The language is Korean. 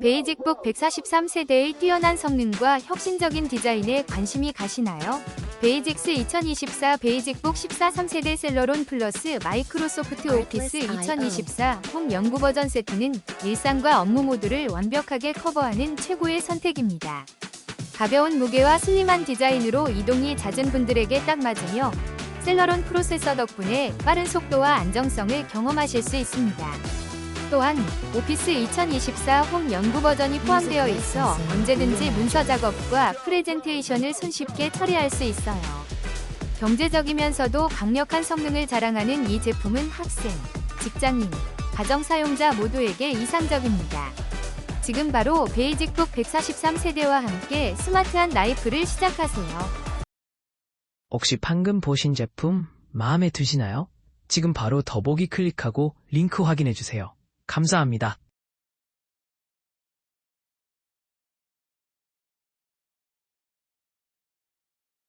베이직북 143세대의 뛰어난 성능과 혁신적인 디자인에 관심이 가시나요? 베이직스 2024 베이직북 14 3세대 셀러론 플러스 마이크로소프트 오피스 2024 홈 연구 버전 세트는 일상과 업무 모두를 완벽하게 커버하는 최고의 선택입니다. 가벼운 무게와 슬림한 디자인으로 이동이 잦은 분들에게 딱 맞으며 셀러론 프로세서 덕분에 빠른 속도와 안정성을 경험하실 수 있습니다. 또한 오피스 2024 홈 연구 버전이 포함되어 있어 언제든지 문서 작업과 프레젠테이션을 손쉽게 처리할 수 있어요. 경제적이면서도 강력한 성능을 자랑하는 이 제품은 학생, 직장인, 가정 사용자 모두에게 이상적입니다. 지금 바로 베이직북 143 세대와 함께 스마트한 라이프를 시작하세요. 혹시 방금 보신 제품 마음에 드시나요? 지금 바로 더보기 클릭하고 링크 확인해 주세요. 감사합니다.